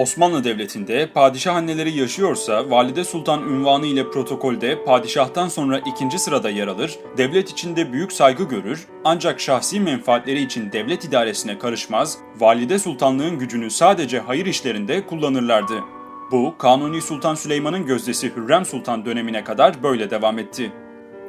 Osmanlı Devleti'nde padişah anneleri yaşıyorsa Valide Sultan ünvanı ile protokolde padişahtan sonra ikinci sırada yer alır, devlet içinde büyük saygı görür ancak şahsi menfaatleri için devlet idaresine karışmaz, Valide Sultanlığın gücünü sadece hayır işlerinde kullanırlardı. Bu, Kanuni Sultan Süleyman'ın gözdesi Hürrem Sultan dönemine kadar böyle devam etti.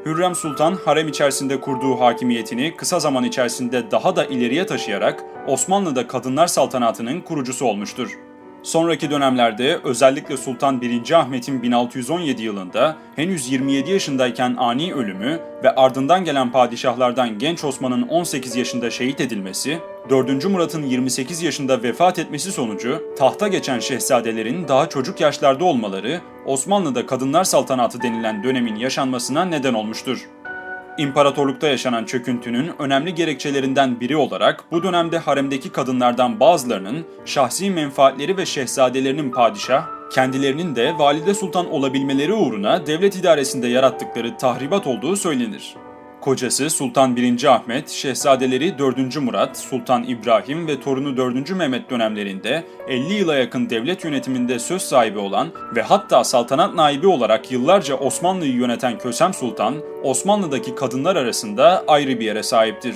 Hürrem Sultan harem içerisinde kurduğu hakimiyetini kısa zaman içerisinde daha da ileriye taşıyarak Osmanlı'da kadınlar saltanatının kurucusu olmuştur. Sonraki dönemlerde özellikle Sultan 1. Ahmet'in 1617 yılında henüz 27 yaşındayken ani ölümü ve ardından gelen padişahlardan genç Osman'ın 18 yaşında şehit edilmesi, 4. Murat'ın 28 yaşında vefat etmesi sonucu tahta geçen şehzadelerin daha çocuk yaşlarda olmaları Osmanlı'da kadınlar saltanatı denilen dönemin yaşanmasına neden olmuştur. İmparatorlukta yaşanan çöküntünün önemli gerekçelerinden biri olarak bu dönemde haremdeki kadınlardan bazılarının şahsi menfaatleri ve şehzadelerinin padişah, kendilerinin de valide sultan olabilmeleri uğruna devlet idaresinde yarattıkları tahribat olduğu söylenir. Kocası Sultan 1. Ahmet, şehzadeleri 4. Murat, Sultan İbrahim ve torunu 4. Mehmet dönemlerinde 50 yıla yakın devlet yönetiminde söz sahibi olan ve hatta saltanat naibi olarak yıllarca Osmanlı'yı yöneten Kösem Sultan, Osmanlı'daki kadınlar arasında ayrı bir yere sahiptir.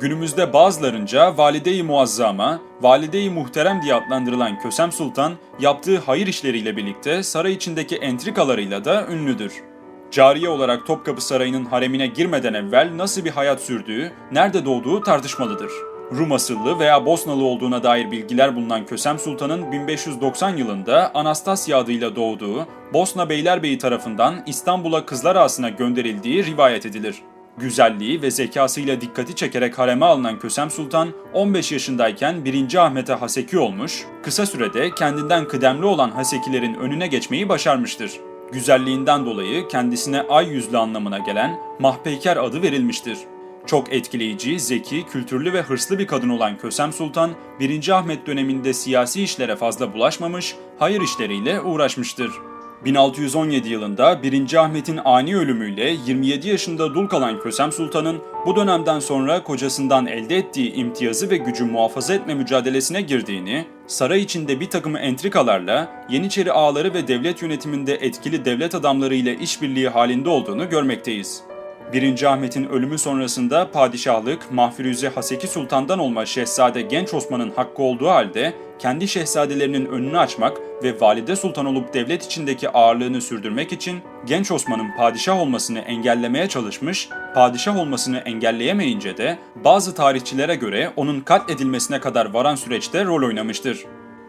Günümüzde bazılarınca Valide-i Muazzama, Valide-i Muhterem diye adlandırılan Kösem Sultan, yaptığı hayır işleriyle birlikte saray içindeki entrikalarıyla da ünlüdür. Cariye olarak Topkapı Sarayı'nın haremine girmeden evvel nasıl bir hayat sürdüğü, nerede doğduğu tartışmalıdır. Rum asıllı veya Bosnalı olduğuna dair bilgiler bulunan Kösem Sultan'ın 1590 yılında Anastasya adıyla doğduğu, Bosna Beylerbeyi tarafından İstanbul'a Kızlar Ağası'na gönderildiği rivayet edilir. Güzelliği ve zekasıyla dikkati çekerek hareme alınan Kösem Sultan, 15 yaşındayken 1. Ahmet'e haseki olmuş, kısa sürede kendinden kıdemli olan hasekilerin önüne geçmeyi başarmıştır güzelliğinden dolayı kendisine ay yüzlü anlamına gelen Mahpeyker adı verilmiştir. Çok etkileyici, zeki, kültürlü ve hırslı bir kadın olan Kösem Sultan, 1. Ahmet döneminde siyasi işlere fazla bulaşmamış, hayır işleriyle uğraşmıştır. 1617 yılında 1. Ahmet'in ani ölümüyle 27 yaşında dul kalan Kösem Sultan'ın bu dönemden sonra kocasından elde ettiği imtiyazı ve gücü muhafaza etme mücadelesine girdiğini, saray içinde bir takım entrikalarla Yeniçeri ağaları ve devlet yönetiminde etkili devlet adamları ile işbirliği halinde olduğunu görmekteyiz. 1. Ahmet'in ölümü sonrasında padişahlık Mahfiruze Haseki Sultan'dan olma Şehzade Genç Osman'ın hakkı olduğu halde kendi şehzadelerinin önünü açmak ve valide sultan olup devlet içindeki ağırlığını sürdürmek için Genç Osman'ın padişah olmasını engellemeye çalışmış, padişah olmasını engelleyemeyince de bazı tarihçilere göre onun katledilmesine kadar varan süreçte rol oynamıştır.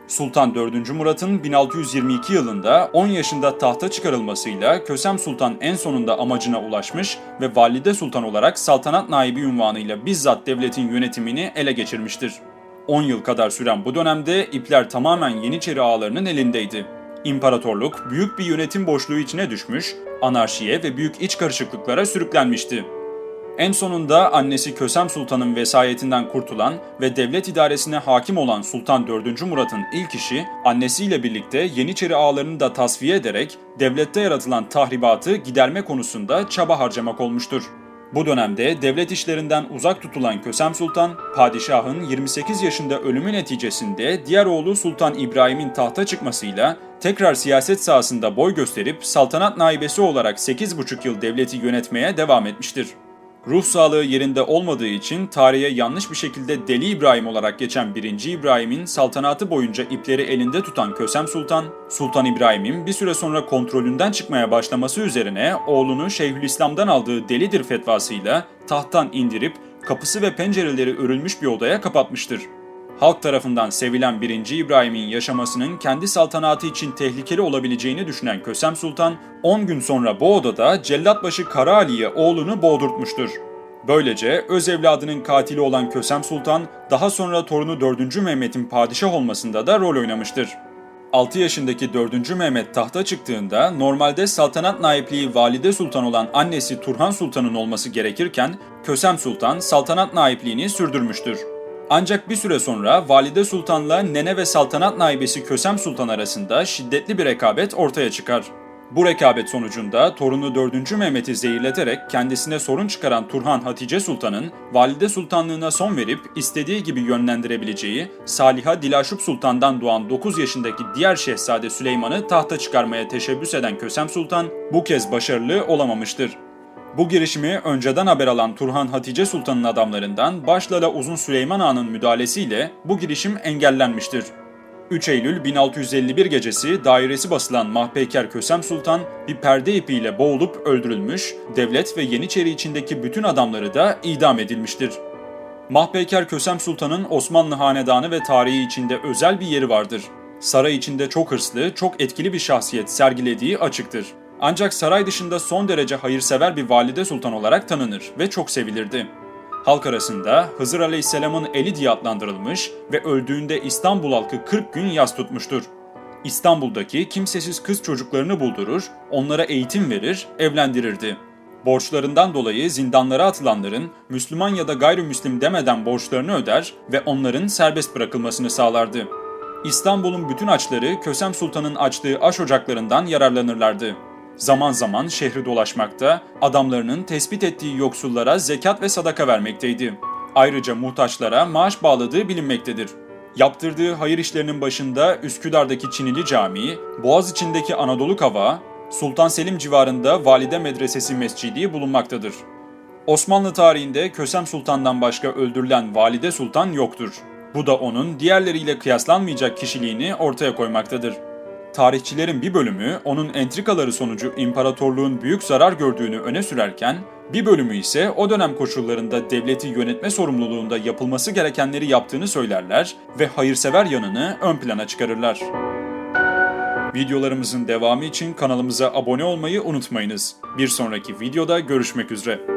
Sultan 4. Murat'ın 1622 yılında 10 yaşında tahta çıkarılmasıyla Kösem Sultan en sonunda amacına ulaşmış ve Valide Sultan olarak saltanat naibi unvanıyla bizzat devletin yönetimini ele geçirmiştir. 10 yıl kadar süren bu dönemde ipler tamamen Yeniçeri ağalarının elindeydi. İmparatorluk büyük bir yönetim boşluğu içine düşmüş, anarşiye ve büyük iç karışıklıklara sürüklenmişti. En sonunda annesi Kösem Sultan'ın vesayetinden kurtulan ve devlet idaresine hakim olan Sultan 4. Murat'ın ilk işi annesiyle birlikte Yeniçeri ağalarını da tasfiye ederek devlette yaratılan tahribatı giderme konusunda çaba harcamak olmuştur. Bu dönemde devlet işlerinden uzak tutulan Kösem Sultan, padişahın 28 yaşında ölümü neticesinde diğer oğlu Sultan İbrahim'in tahta çıkmasıyla tekrar siyaset sahasında boy gösterip saltanat naibesi olarak 8,5 yıl devleti yönetmeye devam etmiştir. Ruh sağlığı yerinde olmadığı için tarihe yanlış bir şekilde Deli İbrahim olarak geçen 1. İbrahim'in saltanatı boyunca ipleri elinde tutan Kösem Sultan, Sultan İbrahim'in bir süre sonra kontrolünden çıkmaya başlaması üzerine oğlunu Şeyhülislam'dan aldığı delidir fetvasıyla tahttan indirip kapısı ve pencereleri örülmüş bir odaya kapatmıştır. Halk tarafından sevilen 1. İbrahim'in yaşamasının kendi saltanatı için tehlikeli olabileceğini düşünen Kösem Sultan, 10 gün sonra bu odada Cellatbaşı Kara Ali'ye oğlunu boğdurtmuştur. Böylece öz evladının katili olan Kösem Sultan, daha sonra torunu 4. Mehmet'in padişah olmasında da rol oynamıştır. 6 yaşındaki 4. Mehmet tahta çıktığında normalde saltanat naipliği valide sultan olan annesi Turhan Sultan'ın olması gerekirken Kösem Sultan saltanat naipliğini sürdürmüştür. Ancak bir süre sonra Valide Sultan'la Nene ve saltanat naibesi Kösem Sultan arasında şiddetli bir rekabet ortaya çıkar. Bu rekabet sonucunda torunu 4. Mehmet'i zehirleterek kendisine sorun çıkaran Turhan Hatice Sultan'ın valide sultanlığına son verip istediği gibi yönlendirebileceği Saliha Dilaşup Sultan'dan doğan 9 yaşındaki diğer şehzade Süleyman'ı tahta çıkarmaya teşebbüs eden Kösem Sultan bu kez başarılı olamamıştır. Bu girişimi önceden haber alan Turhan Hatice Sultan'ın adamlarından Başlala Uzun Süleyman Ağa'nın müdahalesiyle bu girişim engellenmiştir. 3 Eylül 1651 gecesi dairesi basılan Mahpeyker Kösem Sultan bir perde ipiyle boğulup öldürülmüş, devlet ve Yeniçeri içindeki bütün adamları da idam edilmiştir. Mahpeyker Kösem Sultan'ın Osmanlı hanedanı ve tarihi içinde özel bir yeri vardır. Saray içinde çok hırslı, çok etkili bir şahsiyet sergilediği açıktır. Ancak saray dışında son derece hayırsever bir valide sultan olarak tanınır ve çok sevilirdi. Halk arasında Hızır Aleyhisselam'ın eli diye adlandırılmış ve öldüğünde İstanbul halkı 40 gün yas tutmuştur. İstanbul'daki kimsesiz kız çocuklarını buldurur, onlara eğitim verir, evlendirirdi. Borçlarından dolayı zindanlara atılanların Müslüman ya da gayrimüslim demeden borçlarını öder ve onların serbest bırakılmasını sağlardı. İstanbul'un bütün açları Kösem Sultan'ın açtığı aş ocaklarından yararlanırlardı. Zaman zaman şehri dolaşmakta, adamlarının tespit ettiği yoksullara zekat ve sadaka vermekteydi. Ayrıca muhtaçlara maaş bağladığı bilinmektedir. Yaptırdığı hayır işlerinin başında Üsküdar'daki Çinili Camii, Boğaziçi'ndeki Anadolu Kavağı, Sultan Selim civarında Valide Medresesi Mescidi bulunmaktadır. Osmanlı tarihinde Kösem Sultan'dan başka öldürülen Valide Sultan yoktur. Bu da onun diğerleriyle kıyaslanmayacak kişiliğini ortaya koymaktadır. Tarihçilerin bir bölümü onun entrikaları sonucu imparatorluğun büyük zarar gördüğünü öne sürerken, bir bölümü ise o dönem koşullarında devleti yönetme sorumluluğunda yapılması gerekenleri yaptığını söylerler ve hayırsever yanını ön plana çıkarırlar. Videolarımızın devamı için kanalımıza abone olmayı unutmayınız. Bir sonraki videoda görüşmek üzere.